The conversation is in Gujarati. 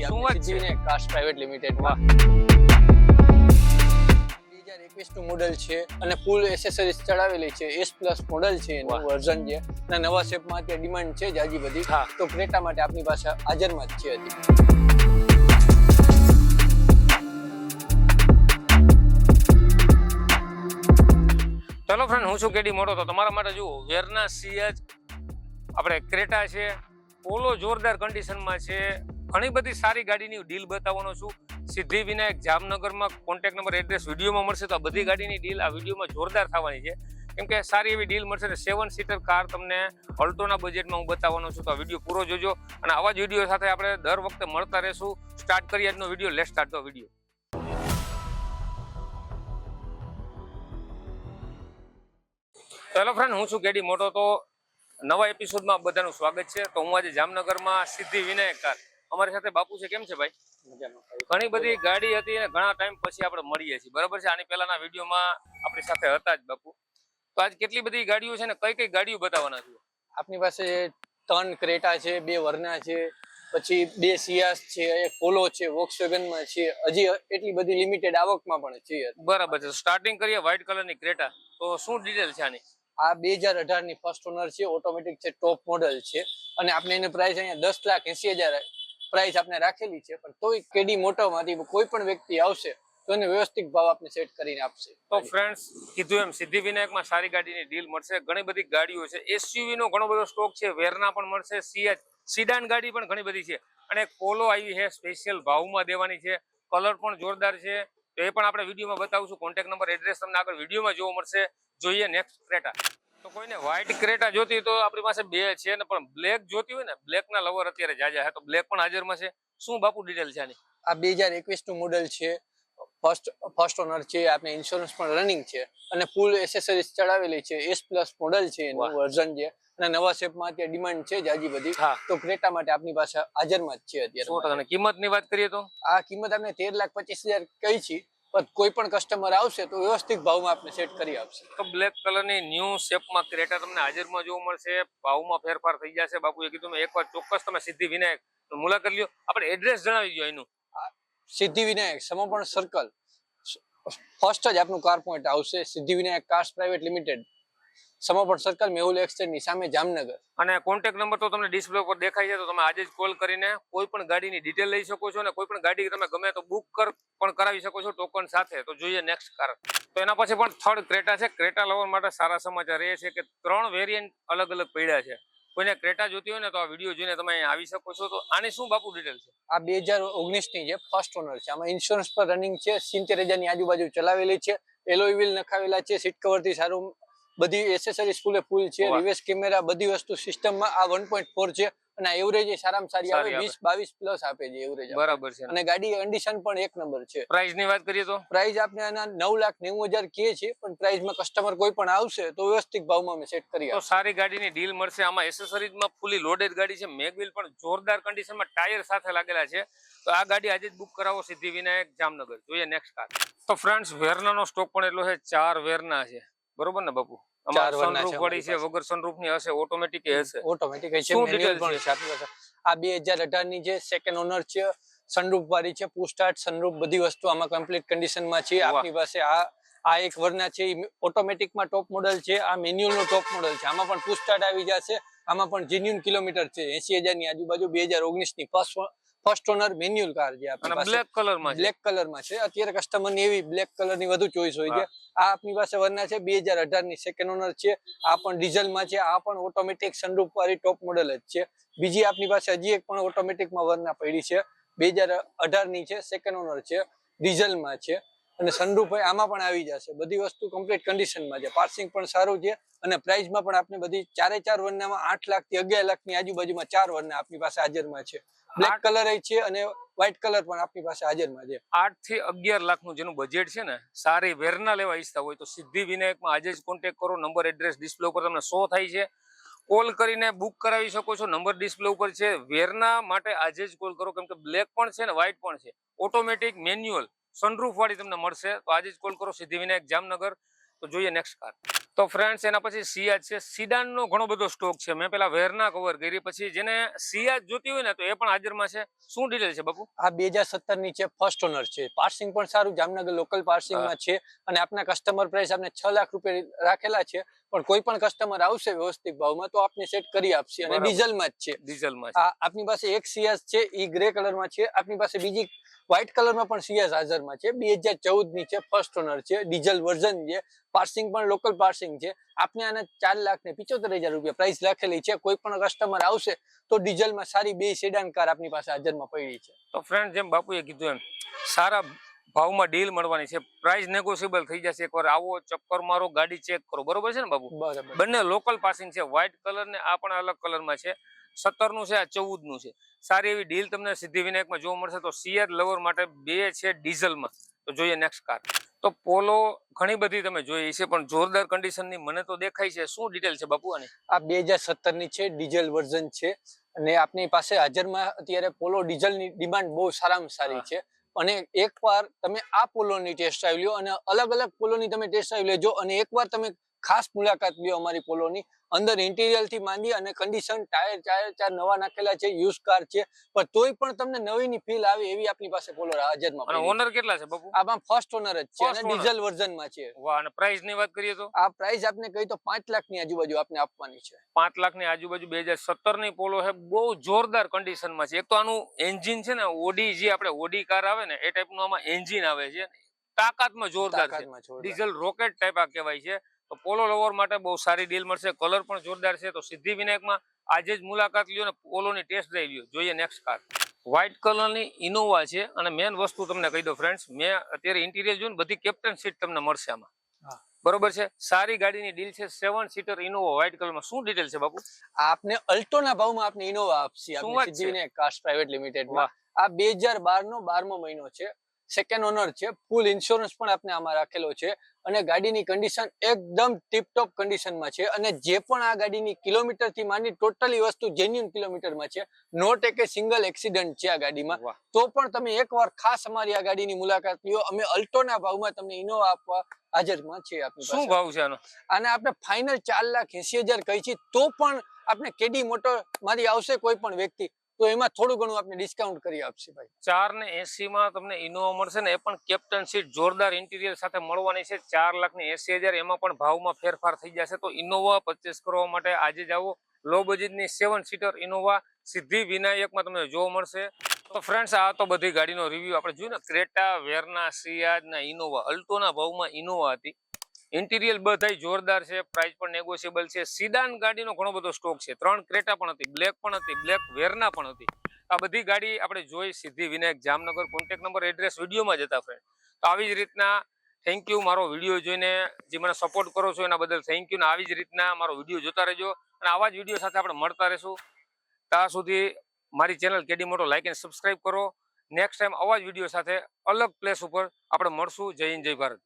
છીએ સિદ્ધિવિનાયક કાસ્ટ પ્રાઇવેટ લિમિટેડ વાહ. બે હજાર એકવીસ મોડલ છે અને ફૂલ એસેસરીઝ ચડાવેલી છે. એસ પ્લસ મોડલ છે એનું વર્ઝન છે અને નવા શેપમાં અત્યારે ડિમાન્ડ છે જાજી બધી. હા. તો ક્રેટા માટે આપની પાસે હાજરમાં જ છે હતી ચલો ફ્રેન્ડ હું છું કેડી મોટો. તો તમારા માટે જુઓ વેરના સીએચ આપણે ક્રેટા છે. પોલો જોરદાર કન્ડિશનમાં છે. ઘણી બધી સારી ગાડીની ડીલ બતાવવાનો છું. સિદ્ધિ વિનાયક જામનગરમાં કોન્ટેક નંબર એડ્રેસ વિડીયોમાં મળશે તો આ બધી ગાડીની ડીલ આ વિડીયોમાં જોરદાર થવાની છે. કેમ કે સારી એવી ડીલ મળશે ને સેવન સીટર કાર તમને અલ્ટોના બજેટમાં હું બતાવવાનો છું તો આ વીડિયો પૂરો જોજો અને આવા જ વીડિયો સાથે આપણે દર વખતે મળતા રહેશું. સ્ટાર્ટ કરીએ આજનો વીડિયો લેટ સ્ટાર્ટ તો વીડિયો હેલો ફ્રેન્ડ હું છું કેડી મોટો તો નવા એપિસોડમાં બધાનું સ્વાગત છે. તો હું આજે જામનગરમાં સિદ્ધિ વિનાયક કાર. અમારી સાથે બાપુ છે કેમ છે ભાઈ? ઘણી બધી ગાડી હતી અને ઘણા ટાઈમ પછી આપણે મળીએ છીએ. બરાબર છે? આની પહેલાના વિડીયોમાં આપણી સાથે હતા જ બાપુ. તો આજ કેટલી બધી ગાડીઓ છે ને કઈ કઈ ગાડીઓ બતાવવાના છે? આપની પાસે ત્રણ ક્રેટા છે બે વરના છે પછી બે સિયાસ છે એક પોલો છે વોક્સવેગનમાં છે. હજી એટલી બધી લિમિટેડ આવકમાં પણ છે. બરાબર છે. સ્ટાર્ટિંગ કરીએ વ્હાઇટ કલરની ક્રેટા. તો શું ડિટેલ છે આની? આ બે હજાર અઢારની ફર્સ્ટ ઓનર છે ઓટોમેટિક છે ટોપ મોડલ છે. અને આપણે એની પ્રાઇસ અહીંયા દસ લાખ એસી હજાર પ્રાઇસ આપણે રાખેલી છે, પણ તોય કેડી મોટોમાંથી કોઈ પણ વ્યક્તિ આવશે, તો એને વ્યવસ્થિત ભાવ આપણે સેટ કરીને આપશે. તો ફ્રેન્ડ્સ કીધું એમ સિદ્ધિ વિનાયકમાં સારી ગાડીની ડીલ મળશે. ઘણી બધી ગાડીઓ છે. એસયુવી નો ઘણો બધો સ્ટોક છે. વેરના પણ મળશે. સીએચ સીડાન ગાડી પણ ઘણી બધી છે. અને કોલો આવી છે સ્પેશિયલ ભાવમાં દેવાની છે. કલર પણ જોરદાર છે. તો એ પણ આપણે વિડીયોમાં બતાવશું કોન્ટેક્ટ નંબર એડ્રેસ તમને આગળ વિડીયોમાં જોવા મળશે. જોઈએ નેક્સ્ટ ક્રેટા. તો કોઈને વ્હાઇટ ક્રેટા જોતી તો આપણી પાસે બે છે ને પણ બ્લેક જોતી હોય ને બ્લેક ના લવર અત્યારે જાજા છે. તો બ્લેક પણ હાજરમાં છે. શું બાપુ ડિટેલ છે આની? આ બે હજાર એકવીસનું મોડલ છે. ફર્સ્ટ ફર્સ્ટ ઓનર છે. આપણે ઇન્સ્યોરન્સ પણ રનિંગ છે. અને ફૂલ એસેસરીઝ ચડાવેલી છે. એસ પ્લસ મોડલ છે એનું વર્ઝન છે અને નવા શેપમાં અત્યારે ડિમાન્ડ છે જાજી બધી. તો ક્રેટા માટે આપની પાસે હાજરમાં જ છે અત્યારે. ટકા કિંમતની વાત કરીએ તો? આ કિંમત આપણે તેર લાખ પચીસ હજાર કહી છે. કોઈ પણ કસ્ટમર આવશે તો વ્યવસ્થિત ભાવમાં આપણે સેટ કરી આપશે. તો બ્લેક કલરની ન્યૂ શેપમાં ક્રેટા તમને હાજરમાં જોવા મળશે ભાવમાં ફેરફાર થઈ જશે. બાપુએ કીધું મેં એકવાર ચોક્કસ તમે સિદ્ધિ વિનાયક મુલાકાત લ્યો. આપણે એડ્રેસ જણાવી દો એનું. સિદ્ધિ વિનાયક સમર્પણ સર્કલ ફર્સ્ટ જ આપનું કાર પોઈન્ટ આવશે. Siddhi Vinayak cars private limited Samarpan circle Mehul એક્સચેન્જની સામે જામનગર. અને કોન્ટેક્ટ નંબર તો તમને ડિસ્પ્લે પર દેખાય છે તો તમે આજે જ કોલ કરીને કોઈ પણ ગાડીની ડિટેલ લઈ શકો છો અને કોઈ પણ ગાડી તમે ગમે તો બુક કર પણ કરાવી શકો છો ટોકન સાથે. તો જોઈએ નેક્સ્ટ કાર તો એના પછી પણ થર્ડ ક્રેટા છે. ક્રેટા લવર માટે સારા સમાચાર એ છે કે ત્રણ વેરિયન્ટ અલગ અલગ પડ્યા છે. કોઈને ક્રેટા જોતી હોય ને તો આ વીડિયો જોઈને તમે આવી શકો છો. તો આની શું બાપુ ડિટેલ છે? આ બે હજાર ઓગણીસની છે ફર્સ્ટ ઓનર છે. આમાં ઇન્સ્યોરન્સ પર રનિંગ છે. સિત્તેર હજારની આજુબાજુ ચલાવેલી છે. એલોઈ વ્હીલ નખાવેલા છે. સીટ કવરથી સારું બધી એસેસરીઝ ફૂલે ફૂલ છે. રિવર્સ કેમેરા બધી વસ્તુ સિસ્ટમમાં આ વન પોઈન્ટ ફોર છે અને એવરેજ સારામાં સારી આવે વીસ બાવીસ પ્લસ આપે છે એવરેજ બરાબર છે. અને ગાડી કન્ડિશન પણ એક નંબર છે. પ્રાઇસની વાત કરીએ તો? પ્રાઇસ આપણે આના નવ લાખ નેવું હજાર કે છે પણ પ્રાઇસમાં કસ્ટમર કોઈ પણ આવશે તો વ્યવસ્થિત ભાવમાં અમે સેટ કરીએ તો સારી ગાડીની ડીલ મળશે. આમાં એસેસરીઝમાં ફૂલી લોડેડ ગાડી છે. મેગવિલ પણ જોરદાર કન્ડિશનમાં ટાયર સાથે લાગેલા છે. તો આ ગાડી આજે જ બુક કરાવો સિદ્ધિ વિનાયક જામનગર. જોઈએ નેક્સ્ટ કાર તો ફ્રેન્ડ્સ વેરનાનો સ્ટોક પણ એટલો છે ચાર વેરના છે. બરોબર ને બાપુ? ચાર છે સનરૂફ વાળી છે વગર સનરૂફની હશે ઓટોમેટિક હશે. ઓટોમેટિક છે? આ બે હજાર અઢારની જે સેકન્ડ ઓનર છે સનરૂફ વાળી છે પુશ સ્ટાર્ટ સનરૂફ બધી વસ્તુ આમાં કમ્પ્લીટ કન્ડિશનમાં છે. આપની પાસે આ આ એક વર્ના છે ઓટોમેટિકમાં ટોપ મોડલ છે આ મેન્યુઅલ નો ટોપ મોડલ છે. આમાં પણ પુસ્ટાર્ટ આવી જશે. આમાં પણ જેન્યુન કિલોમીટર છે એસી હજારની આજુબાજુ બે હજાર ઓગણીસની first first owner manual car છે આપણી પાસે બ્લેક કલરમાં છે. બ્લેક કલરમાં છે. અત્યારે કસ્ટમરની એવી બ્લેક કલરની વધુ ચોઈસ હોય છે. આ આપની પાસે વરના છે બે હજાર અઢારની સેકન્ડ ઓનર છે. આ પણ ડીઝલમાં છે. આ પણ ઓટોમેટિક સનરૂફ વાળી ટોપ મોડલ જ છે. બીજી આપની પાસે હજી એક પણ ઓટોમેટિકમાં વરના પડી છે. બે હજાર અઢારની છે સેકન્ડ ઓનર છે. ડીઝલમાં છે. અને સનરૂફ આમાં પણ આવી જશે. બધી વસ્તુ કમ્પ્લીટ કન્ડિશનમાં છે. પાર્સિંગ પણ સારું છે અને પ્રાઇસમાં પણ આપણે બધી ચારે ચાર વરનામાં આઠ લાખથી અગિયાર લાખની આજુબાજુમાં ચાર વરના આપની પાસે હાજરમાં છે. બ્લેક કલર છે અને વ્હાઇટ કલર પણ આપની પાસે હાજરમાં છે. આઠથી અગિયાર લાખનું જેનું બજેટ છે ને સારી વેરના લેવા ઈચ્છતા હોય તો સિદ્ધિ વિનાયકમાં આજે જ કોન્ટેક કરો નંબર એડ્રેસ ડિસ્પ્લે ઉપર તમને શો થાય છે. કોલ કરીને બુક કરાવી શકો છો નંબર ડિસ્પ્લે ઉપર છે. વેરના માટે આજે જ કોલ કરો કેમ કે બ્લેક પણ છે ને વ્હાઇટ પણ છે. ઓટોમેટિક મેન્યુઅલ સનરૂફ વાળી તમને મળશે. તો આજે જ કોલ કરો સિદ્ધિ વિનાયક જામનગર. તો જોઈએ નેક્સ્ટ કાર તો ફ્રેન્ડ્સ એના પછી સિયાજ છે. સિડાનનો ઘણો બધો સ્ટોક છે. મેં પેલા વેરના કવર કરી પછી જેને સિયાજ જોતી હોય ને તો એ પણ હાજરમાં છે. શું ડિટેલ છે બાપુ? આ બે હજારની છે ફર્સ્ટ ઓનર છે. પાર્સિંગ પણ સારું જામનગર લોકલ પાર્સિંગમાં છે. અને આપના કસ્ટમર પ્રાઇસ આપણે છ લાખ રૂપિયા રાખેલા છે. પણ કોઈ પણ કસ્ટમર આવશે વ્યવસ્થિત ભાવમાં તો આપને સેટ કરી આપશે અને. ડીઝલમાં જ છે. ડીઝલમાં આપની પાસે એક સિયાસ છે ઈ ગ્રે કલરમાં છે. આપની પાસે બીજી વ્હાઇટ કલરમાં પણ સિયાઝ હાજરમાં છે. બે હજાર ચૌદની છે ફર્સ્ટ ઓનર છે ડીઝલ વર્ઝન છે પાર્સિંગ પણ લોકલ પાર્સિંગ છે. આપને આને ચાર લાખ ને પિચોતેર હજાર રૂપિયા પ્રાઇસ રાખેલી છે. કોઈ પણ કસ્ટમર આવશે તો ડીઝલમાં સારી બે સેડાન કાર આપની પાસે હાજરમાં પડી છે. તો ફ્રેન્ડ જેમ બાપુએ કીધું એમ સારા ભાવમાં ડીલ મળવાની છે. પ્રાઇસ નેગોશિયેબલ થઈ જશે. એકવાર આવો ચક્કર મારો ગાડી ચેક કરો. બરોબર છે ને બાપુ બરાબર. બંને લોકલ પાસિંગ છે. વ્હાઇટ કલર ને આ પણ અલગ કલરમાં છે. સત્તરનું છે આ ચૌદનું છે. સારી એવી ડીલ તમને સિદ્ધિ વિનાયકમાં જોવા મળશે. તો સિયર લવર માટે બે છે ડીઝલમાં તો જોઈએ નેક્સ્ટ કાર તો પોલો ઘણી બધી તમે જોઈ છે પણ જોરદાર કન્ડિશનની મને તો દેખાય છે. શું ડિટેલ છે બાપુ આની? આ બે ની છે ડીઝલ વર્ઝન છે. અને આપની પાસે હાજરમાં અત્યારે પોલો ડીઝલની ડિમાન્ડ બહુ સારામાં સારી છે. અને એકવાર તમે આ પોલોની ટેસ્ટ આવી લ્યો અને અલગ અલગ પોલોની તમે ટેસ્ટ આવી લેજો અને એકવાર તમે ખાસ મુલાકાત લ્યો અમારી પોલોની અંદર ઇન્ટિરિયરથી માંડી અને કન્ડિશન ટાયર ચાર ચાર નવા નાખેલા છે યુઝ કાર છે. પણ તોય પણ તમને નવીની ફીલ આવે એવી આપની પાસે પોલો હાજરમાં અને ઓનર કેટલા છે બાપુ? આમાં ફર્સ્ટ ઓનર જ છે અને ડીઝલ વર્ઝનમાં છે. વાહ અને પ્રાઇસની વાત કરીએ તો? આ પ્રાઇસ આપને કહી તો પાંચ લાખની આજુબાજુ આપને આપવાની છે. પાંચ લાખની આજુબાજુ બે હજાર સત્તરની પોલો છે બહુ જોરદાર કન્ડિશનમાં છે. એક તો આનું એન્જિન છે ને ઓડી જે આપણે ઓડી કાર આવે ને એ ટાઈપનું આમાં એન્જિન આવે છે તાકાતમાં જોરદાર છે. ડીઝલ રોકેટ ટાઈપ આ કહેવાય છે. તો પોલો લવર માટે બહુ સારી ડીલ મળશે. કલર પણ જોરદાર છે. તો સિદ્ધિ વિનાયકમાં આજે જ મુલાકાત લ્યો ને પોલોની ટેસ્ટ ડ્રાઈવ લ્યો. જોઈએ નેક્સ્ટ કાર વ્હાઇટ કલરની ઇનોવા છે અને મેન વસ્તુ તમને કહી દો ફ્રેન્ડ્સ મેં અત્યારે ઇન્ટિરિયર જોયું ને બધી કેપ્ટન સીટ તમને મળશે આમાં. બરોબર છે? સારી ગાડીની ડીલ છે. સેવન સીટર ઇનોવા વ્હાઇટ કલરમાં શું ડિટેલ છે બાપુ? આપને અલ્ટોના ભાવમાં આપને ઇનોવા આપશે. છે? Siddhivinayak cars private. આ બે હજાર બાર નો બારમો મહિનો છે. સેકન્ડ ઓનર છે. ફૂલ ઇન્સ્યોરન્સ પણ આપણે આમાં રાખેલો છે. અને ગાડીની કન્ડિશન એકદમ ટીપટોપ કન્ડિશનમાં છે. અને જે પણ આ ગાડીની કિલોમીટરથી માંડી ટોટલી વસ્તુ જેન્યુન કિલોમીટરમાં છે. નોટ એક સિંગલ એક્સિડન્ટ છે આ ગાડીમાં. તો પણ તમે એકવાર ખાસ અમારી આ ગાડીની મુલાકાત લ્યો. અમે અલ્ટોના ભાવમાં તમને ઇનોવા આપવા હાજરમાં છે આપની શું ભાવ છે આનો? અને આપણે ફાઇનલ ચાર લાખ એસી હજાર કહી છીએ. તો પણ આપણે કેડી મોટર મારી આવશે કોઈ પણ વ્યક્તિ. તો એમાં થોડું ઘણું આપણે ડિસ્કાઉન્ટ કરી આપશે ભાઈ. ચાર ને એસી માં તમને ઇનોવા મળશે ને એ પણ કેપ્ટન સીટ જોરદાર ઇન્ટિરિયર સાથે મળવાની છે. ચાર લાખ ને એસી હજાર એમાં પણ ભાવમાં ફેરફાર થઈ જશે. તો ઇનોવા પરચેસ કરવા માટે આજે જ આવો. લો બજેટની સેવન સીટર ઇનોવા સિદ્ધિ વિનાયકમાં તમને જોવા મળશે. તો ફ્રેન્ડ્સ આ તો બધી ગાડીનો રિવ્યુ આપણે જોયું ને, ક્રેટા, વેરના, સિયાજ ના ઇનોવા, અલ્ટોના ભાવમાં ઇનોવા હતી. ઇન્ટિરિયર બધાય જોરદાર છે પ્રાઇસ પણ નેગોશિયેબલ છે. સિડાન ગાડીનો ઘણો બધો સ્ટોક છે. ત્રણ ક્રેટા પણ હતી બ્લેક પણ હતી બ્લેક વેરના પણ હતી. આ બધી ગાડી આપણે જોઈ Siddhi Vinayak Jamnagar. Contact number address વિડીયોમાં જતા ફ્રેન્ડ તો આવી જ રીતના થેન્ક યુ મારો વીડિયો જોઈને જે મને સપોર્ટ કરો છો એના બદલ થેન્ક યુ ને આવી જ રીતના મારો વીડિયો જોતા રહેજો. અને આવા જ વીડિયો સાથે આપણે મળતા રહેશું. ત્યાં સુધી મારી channel KD Moto like and subscribe કરો. નેક્સ્ટ ટાઈમ આવા જ વીડિયો સાથે અલગ પ્લેસ ઉપર આપણે મળશું. જય હિન્દ, જય ભારત.